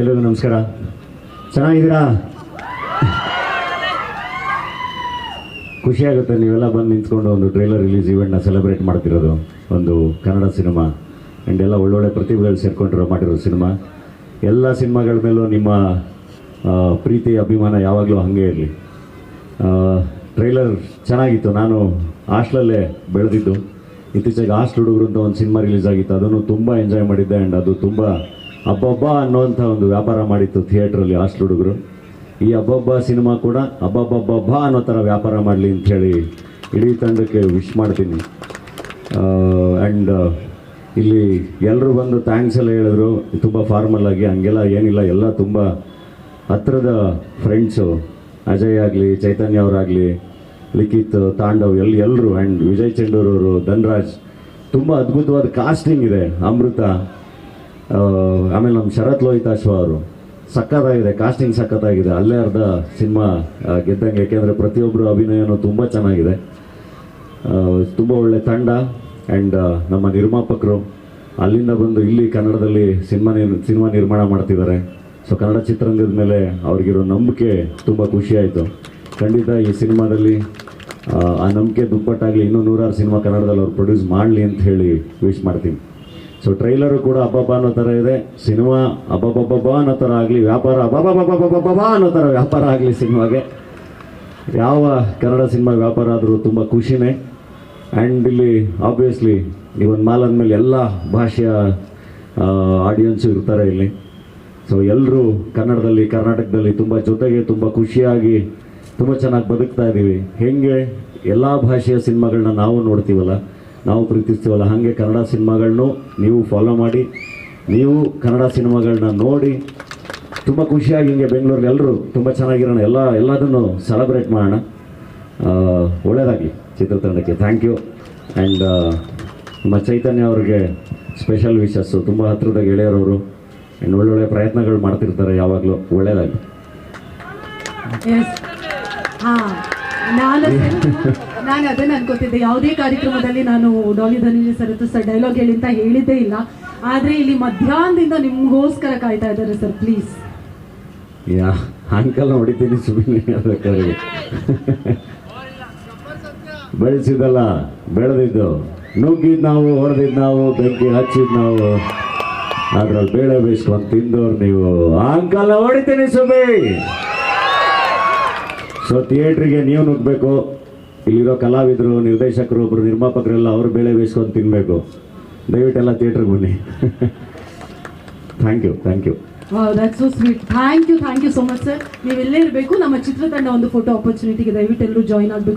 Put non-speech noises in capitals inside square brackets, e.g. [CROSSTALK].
ಎಲ್ರಿಗೂ ನಮಸ್ಕಾರ. ಚೆನ್ನಾಗಿದ್ದೀರಾ? ಖುಷಿ ಆಗುತ್ತೆ ನೀವೆಲ್ಲ ಬಂದು ನಿಂತ್ಕೊಂಡು ಒಂದು ಟ್ರೈಲರ್ ರಿಲೀಸ್ ಇವೆಂಟ್ನ ಸೆಲೆಬ್ರೇಟ್ ಮಾಡ್ತಿರೋದು. ಒಂದು ಕನ್ನಡ ಸಿನಿಮಾ ಆ್ಯಂಡ್ ಎಲ್ಲ ಒಳ್ಳೊಳ್ಳೆ ಪ್ರತಿಭೆಗಳು ಸೇರ್ಕೊಂಡಿರೋ ಮಾಡಿರೋ ಸಿನಿಮಾ. ಎಲ್ಲ ಸಿನಿಮಾಗಳ ಮೇಲೂ ನಿಮ್ಮ ಪ್ರೀತಿ, ಅಭಿಮಾನ ಯಾವಾಗಲೂ ಹಾಗೆ ಇರಲಿ. ಟ್ರೈಲರ್ ಚೆನ್ನಾಗಿತ್ತು. ನಾನು ಹಾಸ್ಟ್ಲಲ್ಲೇ ಬೆಳೆದಿದ್ದು. ಇತ್ತೀಚೆಗೆ ಹಾಸ್ಟ್ಲ್ ಹುಡುಗರು ಅಂತ ಒಂದು ಸಿನಿಮಾ ರಿಲೀಸ್ ಆಗಿತ್ತು. ಅದನ್ನು ತುಂಬ ಎಂಜಾಯ್ ಮಾಡಿದ್ದೆ ಆ್ಯಂಡ್ ಅದು ತುಂಬ ಹಬ್ಬಬ್ಬ ಅನ್ನೋವಂಥ ಒಂದು ವ್ಯಾಪಾರ ಮಾಡಿತ್ತು ಥಿಯೇಟ್ರಲ್ಲಿ ಹಾಸ್ಟ್ಲ್ ಹುಡುಗರು. ಈ ಅಬ್ಬಬ್ಬ ಸಿನಿಮಾ ಕೂಡ ಅಬ್ಬಬ್ಬಬ್ಬ ಅನ್ನೋ ಥರ ವ್ಯಾಪಾರ ಮಾಡಲಿ ಅಂಥೇಳಿ ಇಡೀ ತಂಡಕ್ಕೆ ವಿಶ್ ಮಾಡ್ತೀನಿ. ಆ್ಯಂಡ್ ಇಲ್ಲಿ ಎಲ್ಲರೂ ಬಂದು ಥ್ಯಾಂಕ್ಸ್ ಎಲ್ಲ ಹೇಳಿದ್ರು. ತುಂಬ ಫಾರ್ಮಲ್ ಆಗಿ, ಹಂಗೆಲ್ಲ ಏನಿಲ್ಲ, ಎಲ್ಲ ತುಂಬ ಹತ್ರದ ಫ್ರೆಂಡ್ಸು ಅಜಯ್ ಆಗಲಿ, ಚೈತನ್ಯ ಅವರಾಗಲಿ, ಲಿಖಿತ್, ತಾಂಡವ್ ಎಲ್ಲಿ ಎಲ್ಲರೂ ಆ್ಯಂಡ್ ವಿಜಯ್ ಚಂಡೂರವರು, ಧನ್ರಾಜ್. ತುಂಬ ಅದ್ಭುತವಾದ ಕಾಸ್ಟಿಂಗ್ ಇದೆ, ಅಮೃತ. ಆಮೇಲೆ ನಮ್ಮ ಶರತ್ ಲೋಹಿತಾಶ್ವ ಅವರು. ಸಖತ್ತಾಗಿದೆ ಕಾಸ್ಟಿಂಗ್ ಸಖತ್ತಾಗಿದೆ. ಅಲ್ಲೇ ಅರ್ಧ ಸಿನಿಮಾ ಗೆದ್ದಂಗೆ. ಯಾಕೆಂದರೆ ಪ್ರತಿಯೊಬ್ಬರು ಅಭಿನಯನೂ ತುಂಬ ಚೆನ್ನಾಗಿದೆ. ತುಂಬ ಒಳ್ಳೆ ತಂಡ. ಆ್ಯಂಡ್ ನಮ್ಮ ನಿರ್ಮಾಪಕರು ಅಲ್ಲಿಂದ ಬಂದು ಇಲ್ಲಿ ಕನ್ನಡದಲ್ಲಿ ಸಿನಿಮಾ ನಿರ್, ಸಿನಿಮಾ ನಿರ್ಮಾಣ ಮಾಡ್ತಿದ್ದಾರೆ. ಸೊ ಕನ್ನಡ ಚಿತ್ರರಂಗದ ಮೇಲೆ ಅವ್ರಿಗಿರೋ ನಂಬಿಕೆ ತುಂಬ ಖುಷಿಯಾಯಿತು ಖಂಡಿತ ಈ ಸಿನಿಮಾದಲ್ಲಿ, ಆ ನಂಬಿಕೆ ದುಪ್ಪಟ್ಟಾಗಲಿ ಇನ್ನೂ ನೂರಾರು ಸಿನಿಮಾ ಕನ್ನಡದಲ್ಲಿ ಅವ್ರು ಪ್ರೊಡ್ಯೂಸ್ ಮಾಡಲಿ ಅಂತ ಹೇಳಿ ವಿಶ್ ಮಾಡ್ತೀನಿ. ಸೊ ಟ್ರೈಲರು ಕೂಡ ಅಬ್ಬಬ್ಬ ಅನ್ನೋ ಥರ ಇದೆ. ಸಿನಿಮಾ ಅಬ್ಬಬ್ಬಬ್ಬ ಅನ್ನೋ ಥರ ಆಗಲಿ, ವ್ಯಾಪಾರ ಅಬ್ಬಬ್ಬಬ್ಬಬ್ಬಬ್ಬ ಅನ್ನೋ ಥರ ವ್ಯಾಪಾರ ಆಗಲಿ ಸಿನಿಮಾಗೆ. ಯಾವ ಕನ್ನಡ ಸಿನಿಮಾ ವ್ಯಾಪಾರ ಆದರೂ ತುಂಬ ಖುಷಿನೇ. ಆ್ಯಂಡ್ ಇಲ್ಲಿ ಆಬ್ವಿಯಸ್ಲಿ ಈ ಒಂದು ಮಾಲ್ ಅಂದಮೇಲೆ ಎಲ್ಲ ಭಾಷೆಯ ಆಡಿಯನ್ಸು ಇರ್ತಾರೆ ಇಲ್ಲಿ. ಸೊ ಎಲ್ಲರೂ ಕನ್ನಡದಲ್ಲಿ, ಕರ್ನಾಟಕದಲ್ಲಿ ತುಂಬ ಜೊತೆಗೆ ತುಂಬ ಖುಷಿಯಾಗಿ, ತುಂಬ ಚೆನ್ನಾಗಿ ಬದುಕ್ತಾ ಇದ್ದೀವಿ ಹೇಗೆ? ಎಲ್ಲ ಭಾಷೆಯ ಸಿನಿಮಾಗಳನ್ನ ನಾವು ನೋಡ್ತೀವಲ್ಲ. ನಾವು ಪ್ರೀತಿಸ್ತೀವಲ್ಲ ಹಾಗೆ ಕನ್ನಡ ಸಿನಿಮಾಗಳನ್ನು ನೀವು ಫಾಲೋ ಮಾಡಿ ನೀವು ಕನ್ನಡ ಸಿನಿಮಾಗಳನ್ನ ನೋಡಿ ತುಂಬ ಖುಷಿಯಾಗಿ ಹಿಂಗೆ ಬೆಂಗಳೂರಿಗೆ ಎಲ್ಲರೂ ತುಂಬ ಚೆನ್ನಾಗಿರೋಣ ಎಲ್ಲ ಎಲ್ಲದನ್ನು ಸೆಲೆಬ್ರೇಟ್ ಮಾಡೋಣ. ಒಳ್ಳೆಯದಾಗಲಿ ಚಿತ್ರತಂಡಕ್ಕೆ ಥ್ಯಾಂಕ್ ಯು ಆ್ಯಂಡ್ ನಮ್ಮ ಚೈತನ್ಯ ಅವ್ರಿಗೆ ಸ್ಪೆಷಲ್ ವಿಶಸ್ಸು ತುಂಬ ಹತ್ತಿರದ ಗೆಳೆಯರವರು ಆ್ಯಂಡ್ ಒಳ್ಳೊಳ್ಳೆ ಪ್ರಯತ್ನಗಳು ಮಾಡ್ತಿರ್ತಾರೆ ಯಾವಾಗಲೂ ಒಳ್ಳೆಯದಾಗಲಿ [LAUGHS] ನಾನು ನಾನು ಅದನ್ನ ಅನ್ಕೋತಿದ್ದೆ. ಯಾವುದೇ ಕಾರ್ಯಕ್ರಮದಲ್ಲಿ ನಾನು Daali Dhananjaya sir sir dialogue ಹೇಳಿ ಅಂತ ಹೇಳಿದ್ದೇ ಇಲ್ಲ. ಆದ್ರೆ ಇಲ್ಲಿ ಮಧ್ಯಾಹ್ನದಿಂದ ನಿಮ್ಗೋಸ್ಕರ ಕಾಯ್ತಾ ಇದ್ದಾರೆ ಸರ್ ಪ್ಲೀಸ್ ಯಾ, ಅಂಕಲ್ ಹೊಡಿತೀನಿ ಸುಮ್ಮನೆ ಬೆಳೆಸಿದಲ್ಲ ಬೆಳೆದಿದ್ದು. ನುಗ್ಗಿದ್ ನಾವು ಹೊಡೆದಿದ್ದು ನಾವು, ಬೆಂಕಿ ಹಚ್ಚಿದ್ ನಾವು. ಅದ್ರಲ್ಲಿ ಬೇಳೆ ಬೇಯಿಸ್ಕೊಂಡು ತಿಂದವ್ರು ನೀವು. ಅಂಕಲ್ ಹೊಡಿತೀನಿ ಸುಮ್ಮಿ ಸೊ ಥಿಯೇಟ್ರಿಗೆ ನೀವು ನುಗ್ಬೇಕು ಇಲ್ಲಿರೋ ಕಲಾವಿದರು, ನಿರ್ದೇಶಕರು ಒಬ್ಬರು ನಿರ್ಮಾಪಕರೆಲ್ಲ ಅವರು ಬೇಳೆ ಬೇಯಿಸ್ಕೊಂಡು ತಿನ್ನಬೇಕು ದಯವಿಟ್ಟೆಲ್ಲ ಥಿಯೇಟ್ರಿಗೆ ಬನ್ನಿ. Thank you thank you that's so sweet thank you thank you so much sir ನೀವು ಇಲ್ಲೇ ಇರಬೇಕು, ನಮ್ಮ ಚಿತ್ರತಂಡ ಒಂದು ಫೋಟೋ ಆಪರ್ಚುನಿಟಿಗೆ ದಯವಿಟ್ಟು ಎಲ್ಲರೂ ಜಾಯಿನ್ ಆಗಬೇಕು.